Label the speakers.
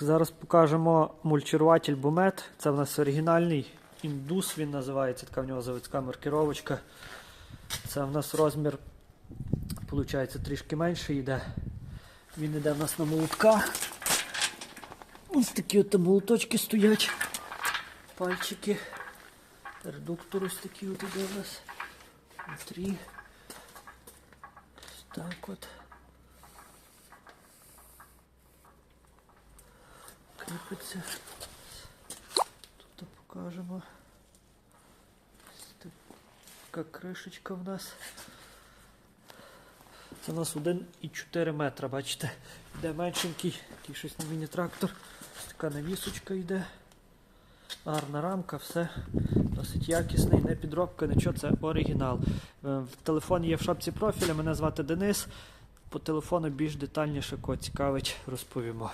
Speaker 1: Зараз покажемо мульчаруватель Бумет. Це в нас оригінальний індус, він називається, така в нього заводська маркировочка. Це в нас розмір, виходить, трішки менший йде. Він йде в нас на молотках. Ось такі от молоточки стоять. Пальчики. Редуктор ось такий от іде у нас. Внутрі. Так от. Кріпиться. Тут покажемо. Така кришечка в нас. Це у нас 1,4 метра, бачите. Йде меншенький, такий щось на міні-трактор. Така навісочка йде. Гарна рамка, все досить якісний, не підробка, нічого, це оригінал. Е, В телефоні є в шапці профіля, мене звати Денис. По телефону більш детальніше, кого цікавить, розповімо.